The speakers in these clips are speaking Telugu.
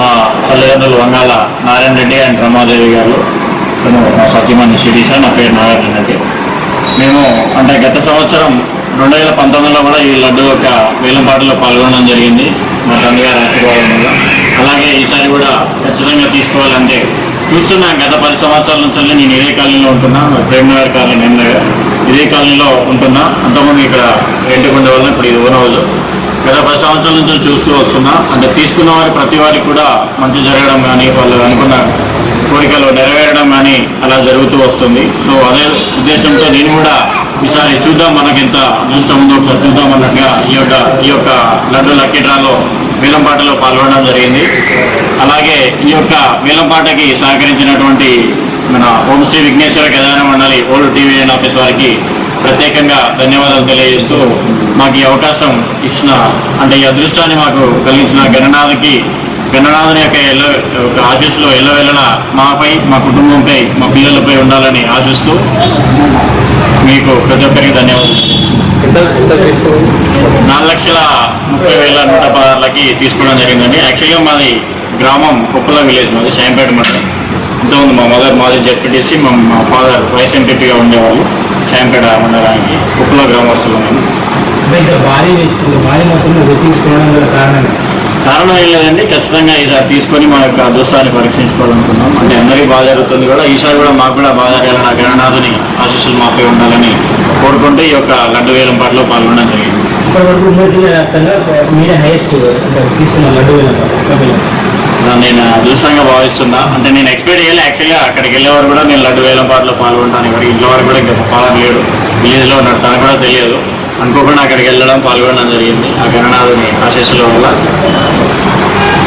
మా తల్లిదండ్రులు వంగాల నారాయణ రెడ్డి అండ్ రమాదేవి గారు. తను మా సత్యమణి శిరీష నా పేరు నారాయణ రెడ్డి. మేము అంటే గత సంవత్సరం రెండు వేల పంతొమ్మిదిలో కూడా ఈ లడ్డు యొక్క వేలంపాటలో పాల్గొనడం జరిగింది మా తండ్రి గారి ఆశీర్వాదం వల్ల అలాగే ఈసారి కూడా ఖచ్చితంగా తీసుకోవాలంటే చూస్తున్నా. గత పది సంవత్సరాల నుంచి నేను ఇదే కాలనీలో ఉంటున్నా. ప్రేమనగర్ కాలనీ నెమ్మనగర్ ఇదే కాలనీలో ఉంటున్నా. అంతకుముందు ఇక్కడ రెంట్ ఉండే వల్ల ఇప్పుడు ఇది ఓన్ హౌస్. గత పది సంవత్సరాల నుంచి చూస్తూ వస్తున్నా. అంటే తీసుకున్న వారి ప్రతి వారికి కూడా మంచి జరగడం కానీ వాళ్ళు అనుకున్న కోరికలు నెరవేరడం కానీ అలా జరుగుతూ వస్తుంది. సో అదే ఉద్దేశంతో నేను కూడా ఈసారి చూద్దాం మనకింత అదృష్టం ఉందో ఒకసారి చూద్దాం అన్నట్టుగా ఈ యొక్క ఈ యొక్క లడ్డు లక్కీట్రాలో వేలంపాటలో పాల్గొనడం జరిగింది. అలాగే ఈ యొక్క వేలంపాటకి సహకరించినటువంటి మన ఓంశ్రీ విఘ్నేశ్వర కేదార మండలి ఓల్డ్ టీవీ ఆఫీస్ వారికి ప్రత్యేకంగా ధన్యవాదాలు తెలియజేస్తూ మాకు ఈ అవకాశం ఇచ్చిన అంటే ఈ అదృష్టాన్ని మాకు కలిగించిన గణనాథకి గణనాథుని యొక్క ఎల్ల యొక్క ఆశీస్సులో ఎల్లవెల్లన మాపై మా కుటుంబంపై మా పిల్లలపై ఉండాలని ఆశిస్తూ మీకు ప్రతి ఒక్కరికి ధన్యవాదాలు. నాలుగు లక్షల ముప్పై వేల నూట పదహారులకి తీసుకోవడం జరిగిందండి. యాక్చువల్గా మాది గ్రామం కుప్పల విలేజ్ మాది శాంపేట మండలం. ఇంతకుముందు మా మదర్ మాది జడ్పీటీసీ మా మా ఫాదర్ వైస్ ఎంపీపీగా ఉండేవాళ్ళు. శాంపేట మండలానికి కుప్పల గ్రామస్తులు భారీ భారీ మొత్తంలో వెచ్చించుకోవడం గల కారణం కారణం ఏం లేదండి ఖచ్చితంగా ఈసారి తీసుకొని మా యొక్క అదృష్టాన్ని పరీక్షించుకోవాలనుకున్నాం అంటే అందరికీ బాగా జరుగుతుంది కూడా. ఈసారి కూడా మాకు కూడా బాగా జరగాలని గణనాథుని ఆశీస్సులు మాపై ఉండాలని కోరుకుంటూ ఈ యొక్క లడ్డు వేలం పాటలో పాల్గొనడం జరిగింది. ఇప్పటి వరకు ఉమ్మడి జిల్లా వ్యాప్తంగా మీరే హైయెస్ట్ తీసుకున్న లడ్డు వేలం ఇలా నేను అదృష్టంగా భావిస్తున్నా. అంటే నేను ఎక్స్పెక్ట్ చేయాలి. యాక్చువల్గా అక్కడికి వెళ్ళేవారు కూడా నేను లడ్డు వేలం పాటలో పాల్గొంటాను. వరకు ఇంట్లో వరకు కూడా ఇంకా పాలన లేడు విలేజ్లో ఉన్నాడు తనకు కూడా తెలియదు. అనుకోకుండా అక్కడికి వెళ్ళడం పాల్గొనడం జరిగింది. ఆ గణనాథుని ఆశీస్సుల వల్ల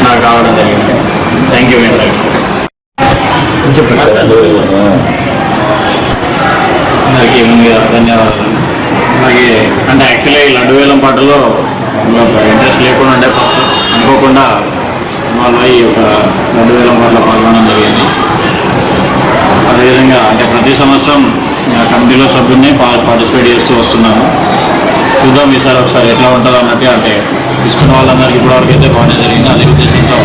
నాకు రావడం జరిగింది. థ్యాంక్ యూ వెరీ అందరికీ ముందుగా ధన్యవాదాలు. అలాగే అంటే యాక్చువల్లీ ఈ లడ్డు వేలం పాటలో ఇంట్రెస్ట్ లేకుండా ఉండే ఫస్ట్. అనుకోకుండా వాళ్ళ ఈ యొక్క రెండు వేల పాటలో పాల్గొనడం జరిగింది. అదేవిధంగా అంటే ప్రతి సంవత్సరం నా కమిటీలో సభ్యుల్ని పార్టిసిపేట్ చేస్తూ వస్తున్నాను చూద్దాం ఈసారి ఒకసారి ఎట్లా ఉంటుందో అన్నట్టు అంటే తీసుకున్న వాళ్ళందరికీ ఇప్పటివరకు అయితే బాగానే జరిగింది. అదే ఉద్దేశంతో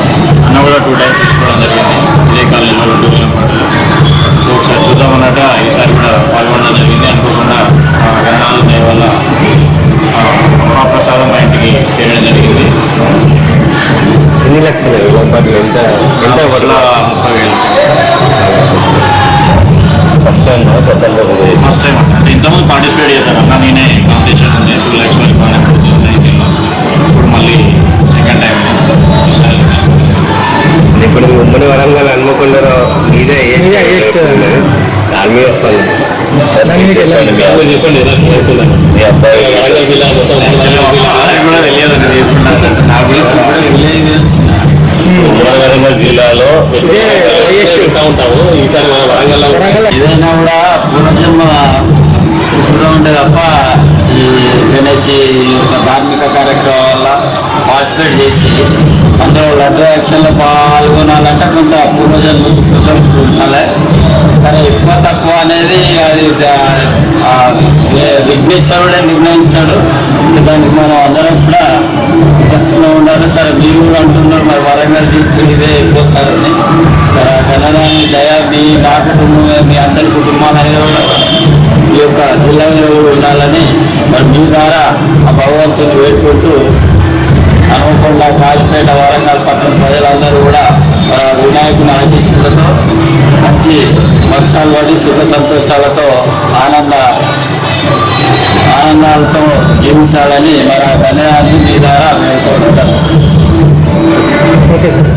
అన్న కూడా టూ టైమ్స్ తీసుకోవడం జరిగింది. టైం ఫస్ట్ టైం అంటే ఇంతకుముందు పార్టిసిపేట్ చేశాను అన్న నేనే కాంపిటీషన్ ఉంది టూ ల్యాక్స్ వరకు ఇప్పుడు మళ్ళీ సెకండ్ టైం ఇప్పుడు ఉమ్మడి వరంగల్ హన్మకొండలో మీదే. దాని మీద స్పందన? మీ అబ్బాయి వరంగల్ జిల్లా మొత్తం కూడా తెలియదు జిల్లాలో. ఉంటా ఉంటాము ఈసారి మన ఏదైనా కూడా పూర్వజన్మ శుభ్రం ఉండే తప్ప ఈ గణేష్ ఈ యొక్క ధార్మిక కార్యక్రమం వల్ల పార్టిసిపేట్ చేసి అందులో లడ్డు యాక్షన్లో పాల్గొనాలంటే కొంత పూర్వజన్మ శుభ్రం ఉండాలి. సరే ఎక్కువ తక్కువ అనేది అది విఘ్నేశ్వరుడే నిర్ణయిస్తాడు దానికి మనం అందరం కూడా సిద్ధంగా ఉండాలి. సరే మీరు కూడా అంటున్నారు మరి వరంగల్ జిల్లా ఇదే ఎక్కువ సార్ అని. మరి దయ మీ నా కుటుంబం మీ అందరి కుటుంబాలు ఈ యొక్క జిల్లాలో కూడా ఉండాలని మరి మీ ద్వారా ఆ భగవంతుని వేడుకుంటూ హనుమకొండ కాలిపేట వరంగల్ పట్టణ ప్రజలందరూ కూడా వినాయకుని ఆశీస్సులతో మంచి వర్షాలు పడి సుఖ సంతోషాలతో ఆనంద జీవించాలని మన ధన్యాన్ని మీ ద్వారా మేము కోరుకుంటాం ఓకే సార్.